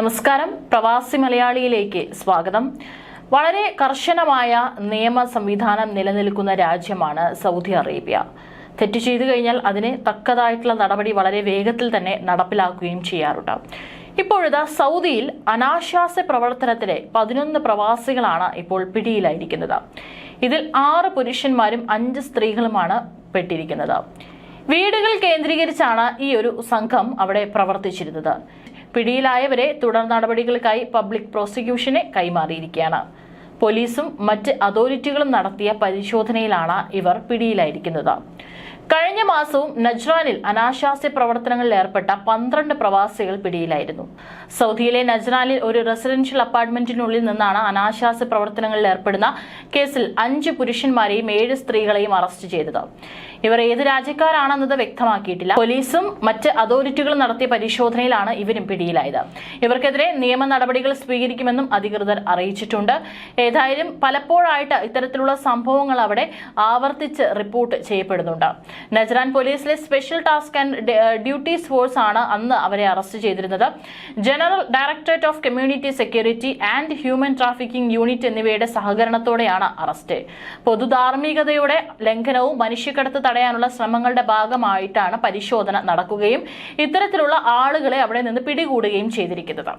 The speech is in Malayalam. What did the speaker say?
നമസ്കാരം. പ്രവാസി മലയാളിയിലേക്ക് സ്വാഗതം. വളരെ കർശനമായ നിയമ സംവിധാനം നിലനിൽക്കുന്ന രാജ്യമാണ് സൗദി അറേബ്യ. തെറ്റ് ചെയ്തു കഴിഞ്ഞാൽ അതിന് തക്കതായിട്ടുള്ള നടപടി വളരെ വേഗത്തിൽ തന്നെ നടപ്പിലാക്കുകയും ചെയ്യാറുണ്ട്. ഇപ്പോഴിതാ സൗദിയിൽ അനാശാസ്യ പ്രവർത്തനത്തിലെ പതിനൊന്ന് പ്രവാസികളാണ് ഇപ്പോൾ പിടിയിലായിരിക്കുന്നത്. ഇതിൽ ആറ് പുരുഷന്മാരും അഞ്ച് സ്ത്രീകളുമാണ് പെട്ടിരിക്കുന്നത്. വീടുകൾ കേന്ദ്രീകരിച്ചാണ് ഈ ഒരു സംഘം അവിടെ പ്രവർത്തിച്ചിരുന്നത്. പിടിയിലായവരെ തുടർ നടപടികൾക്കായി പബ്ലിക് പ്രോസിക്യൂഷന് കൈമാറിയിരിക്കുകയാണ്. പോലീസും മറ്റ് അതോറിറ്റികളും നടത്തിയ പരിശോധനയിലാണ് ഇവർ പിടിയിലായിരിക്കുന്നത്. കഴിഞ്ഞ മാസവും നജ്റാനിൽ അനാശാസ്യ പ്രവർത്തനങ്ങളിൽ ഏർപ്പെട്ട പന്ത്രണ്ട് പ്രവാസികൾ പിടിയിലായിരുന്നു. സൗദിയിലെ നജ്റാനിൽ ഒരു റെസിഡൻഷ്യൽ അപ്പാർട്ട്മെന്റിനുള്ളിൽ നിന്നാണ് അനാശാസ്യ പ്രവർത്തനങ്ങളിൽ ഏർപ്പെടുന്ന കേസിൽ അഞ്ച് പുരുഷന്മാരെയും ഏഴ് സ്ത്രീകളെയും അറസ്റ്റ് ചെയ്തത്. ഇവർ ഏത് രാജ്യക്കാരാണെന്നത് വ്യക്തമാക്കിയിട്ടില്ല. പോലീസും മറ്റ് അതോറിറ്റികളും നടത്തിയ പരിശോധനയിലാണ് ഇവരും പിടിയിലായത്. ഇവർക്കെതിരെ നിയമ നടപടികൾ സ്വീകരിക്കുമെന്നും അധികൃതർ അറിയിച്ചിട്ടുണ്ട്. ഏതായാലും പലപ്പോഴായിട്ട് ഇത്തരത്തിലുള്ള സംഭവങ്ങൾ അവിടെ ആവർത്തിച്ച് റിപ്പോർട്ട് ചെയ്യപ്പെടുന്നുണ്ട്. നജ്റാൻ പോലീസിലെ special task and duties force ആണ് അന്ന് അവരെ അറസ്റ്റ് ചെയ്തിരുന്നത്. General directorate of community security and human trafficking unit എന്നിവയുടെ സഹകരണത്തോടെയാണ് അറസ്റ്റ്. പൊതുധാർമ്മികതയുടെ ലംഘനവും മനുഷ്യക്കടത്ത് തടയാനുള്ള ശ്രമങ്ങളുടെ ഭാഗമായിട്ടാണ് പരിശോധന നടക്കുകയും ഇത്തരത്തിലുള്ള ആളുകളെ അവിടെ നിന്ന് പിടികൂടുകയും ചെയ്തിരിക്കുന്നത്.